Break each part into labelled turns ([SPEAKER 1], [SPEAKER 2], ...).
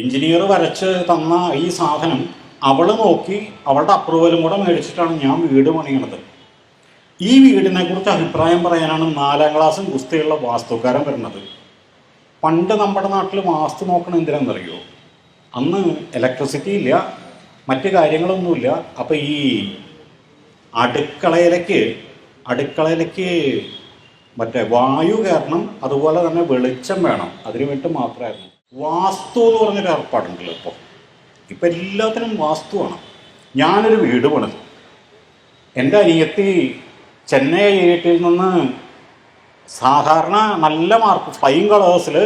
[SPEAKER 1] Engineer വരച്ച് തന്ന ഈ സാധനം അവൾ നോക്കി അവളുടെ അപ്രൂവലും കൂടെ മേടിച്ചിട്ടാണ് ഞാൻ വീട് പണിയണത്. ഈ വീടിനെ കുറിച്ച് അഭിപ്രായം പറയാനാണ് നാലാം ക്ലാസ്സും ഗുസ്തിയുള്ള വാസ്തുക്കാരൻ വരുന്നത്. പണ്ട് നമ്മുടെ നാട്ടിൽ വാസ്തു നോക്കണ എന്തിനാണെന്നറിയോ അന്ന് ഇലക്ട്രിസിറ്റി ഇല്ല മറ്റ് കാര്യങ്ങളൊന്നുമില്ല. അപ്പം ഈ അടുക്കളയിലേക്ക് അടുക്കളയിലേക്ക് മറ്റേ വായു കയറണം അതുപോലെ തന്നെ വെളിച്ചം വേണം. അതിനു വേണ്ടി മാത്രമായിരുന്നു. വാസ്തു എന്ന് പറഞ്ഞൊരു ഏർപ്പാടുണ്ടല്ലോ ഇപ്പോൾ ഇപ്പം എല്ലാത്തിനും വാസ്തുവാണ് ഞാനൊരു വീട് പണിതു. എന്റെ അനിയത്തി ചെന്നൈ ഐ ഐ ടിയിൽ നിന്ന് സാധാരണ നല്ല മാർക്ക് ഫ്ലൈയിങ് കളേഴ്സിൽ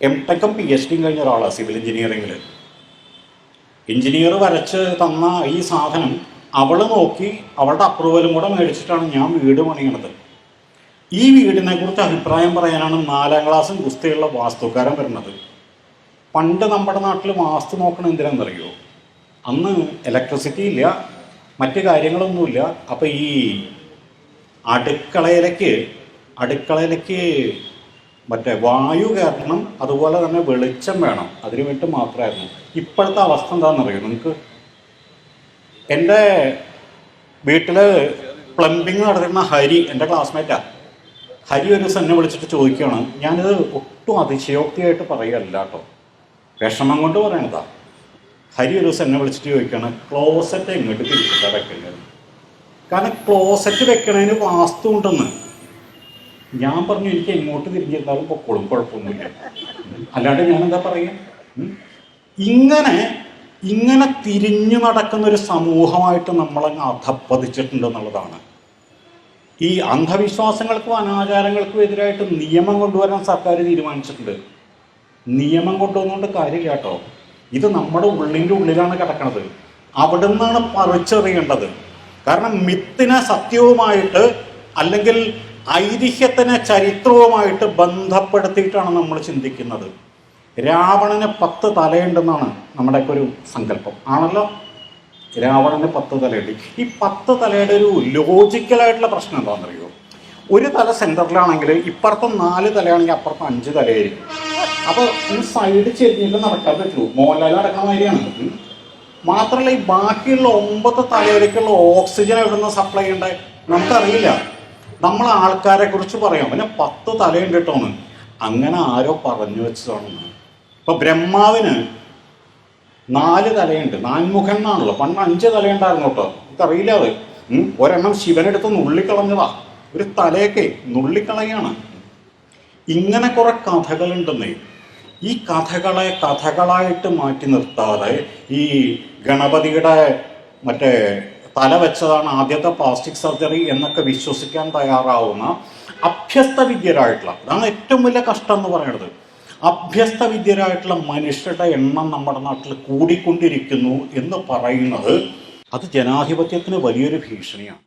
[SPEAKER 1] എം ടെക്കും പി എച്ച് ഡിയും കഴിഞ്ഞ ഒരാളാണ് സിവിൽ എഞ്ചിനീയറിങ്ങിൽ എഞ്ചിനീയർ വരച്ച് തന്ന ഈ സാധനം അവൾ നോക്കി അവളുടെ അപ്രൂവലും കൂടെ മേടിച്ചിട്ടാണ് ഞാൻ വീട് പണിയണത്. ഈ വീടിനെ കുറിച്ച് അഭിപ്രായം പറയാനാണ് നാലാം ക്ലാസ്സും ഗുസ്തിയുള്ള വാസ്തുക്കാരൻ വരുന്നത്. പണ്ട് നമ്മുടെ നാട്ടിൽ വാസ്തു നോക്കണ എന്തിനാണെന്നറിയോ അന്ന് ഇലക്ട്രിസിറ്റി ഇല്ല മറ്റു കാര്യങ്ങളൊന്നുമില്ല. അപ്പം ഈ അടുക്കളയിലേക്ക് അടുക്കളയിലേക്ക് മറ്റേ വായു കയറണം അതുപോലെ തന്നെ വെളിച്ചം വേണം. അതിനു വേണ്ടി മാത്രമായിരുന്നു ഇപ്പോഴത്തെ അവസ്ഥ എന്താണെന്നറിയോ നിങ്ങൾക്ക് എന്റെ വീട്ടിൽ പ്ലംബിങ് നടത്തുന്ന ഹരി എന്റെ ക്ലാസ്മേറ്റാ ഹരി ഒരു ദിവസം എന്നെ വിളിച്ചിട്ട് ചോദിക്കുകയാണ്. ഞാനിത് ഒട്ടും അതിശയോക്തിയായിട്ട് പറയുകയല്ല കേട്ടോ. വിഷമം കൊണ്ട് പറയണതാ. ഹരി ഒരു ദിവസം എന്നെ വിളിച്ചിട്ട് ചോദിക്കുകയാണ് ക്ലോസറ്റ് എങ്ങോട്ട് തിരിച്ചിട്ടാണ് വെക്കേണ്ടത് കാരണം ക്ലോസറ്റ് വെക്കണതിന് വാസ്തു ഉണ്ടെന്ന്. ഞാൻ പറഞ്ഞു എനിക്ക് എങ്ങോട്ട് തിരിഞ്ഞിരുന്നാലും പൊക്കോളും കുഴപ്പമൊന്നുമില്ല. അല്ലാണ്ട് ഞാൻ എന്താ പറയുക ഇങ്ങനെ ഇങ്ങനെ തിരിഞ്ഞു നടക്കുന്ന ഒരു സമൂഹമായിട്ട് നമ്മളങ്ങ് അധപ്പതിച്ചിട്ടുണ്ട് എന്നുള്ളതാണ് ഈ അന്ധവിശ്വാസങ്ങൾക്കും അനാചാരങ്ങൾക്കും എതിരായിട്ട് നിയമം കൊണ്ടുവരാൻ സർക്കാർ തീരുമാനിച്ചിട്ടുണ്ട്. നിയമം കൊണ്ടുവന്നുകൊണ്ട് കാര്യം കേട്ടോ. ഇത് നമ്മുടെ ഉള്ളിന്റെ ഉള്ളിലാണ് കിടക്കുന്നത് അവിടെ നിന്നാണ് പറിച്ചെറിയേണ്ടത് കാരണം മിത്തിനെ സത്യവുമായിട്ട് അല്ലെങ്കിൽ ഐതിഹ്യത്തിനെ ചരിത്രവുമായിട്ട് ബന്ധപ്പെടുത്തിയിട്ടാണ് നമ്മൾ ചിന്തിക്കുന്നത്. രാവണന് പത്ത് തലയുണ്ടെന്നാണ് നമ്മുടെയൊക്കെ ഒരു സങ്കല്പം. ആണല്ലോ? രാവണന് പത്ത് തലയുണ്ട്. ഈ പത്ത് തലയുടെ ഒരു ലോജിക്കലായിട്ടുള്ള പ്രശ്നം എന്താണെന്നറിയോ? ഒരു തല സെന്ററിലാണെങ്കിൽ ഇപ്പുറത്ത് നാല് തലയാണെങ്കിൽ അപ്പുറത്ത് അഞ്ച് തലയായിരിക്കും. അപ്പോൾ ഈ സൈഡ് ചെരിഞ്ഞിട്ട് നടക്കാൻ പറ്റുള്ളൂ. മോഹൻലാൽ നടക്കുന്ന മാതിരിയാണ്. മാത്രമല്ല ഈ ബാക്കിയുള്ള ഒമ്പത് തലയിലേക്കുള്ള ഓക്സിജൻ എവിടെ നിന്ന് സപ്ലൈ ചെയ്യണ്ടേ? നമുക്കറിയില്ല. നമ്മൾ ആൾക്കാരെ കുറിച്ച് പറയാം. പിന്നെ പത്ത് തലയുണ്ട് കേട്ടോന്ന് അങ്ങനെ ആരോ പറഞ്ഞു വെച്ചതാണെന്ന് ഇപ്പൊ ബ്രഹ്മാവിന് നാല് തലയുണ്ട്. നാൻമുഖൻ എന്നാണല്ലോ. പണ്ട് അഞ്ച് തലയുണ്ടായിരുന്നു കേട്ടോ. നമുക്കറിയില്ല അത്. ഒരെണ്ണം ശിവനെടുത്ത് നുള്ളിക്കളഞ്ഞതാ ഒരു തലയൊക്കെ നുള്ളിക്കളയാണ്. ഇങ്ങനെ കുറെ കഥകളുണ്ടെന്നേ. ഈ കഥകളെ കഥകളായിട്ട് മാറ്റി നിർത്താതെ ഈ ഗണപതിയുടെ മറ്റേ തല വെച്ചതാണ് ആദ്യത്തെ പ്ലാസ്റ്റിക് സർജറി എന്നൊക്കെ വിശ്വസിക്കാൻ തയ്യാറാവുന്ന അഭ്യസ്ത വിദ്യരായിട്ടുള്ള അതാണ് ഏറ്റവും വലിയ കഷ്ടം എന്ന് പറയുന്നത് അഭ്യസ്ത വിദ്യരായിട്ടുള്ള മനുഷ്യരുടെ എണ്ണം നമ്മുടെ നാട്ടിൽ കൂടിക്കൊണ്ടിരിക്കുന്നു എന്ന് പറയുന്നത് അത് ജനാധിപത്യത്തിന് വലിയൊരു ഭീഷണിയാണ്.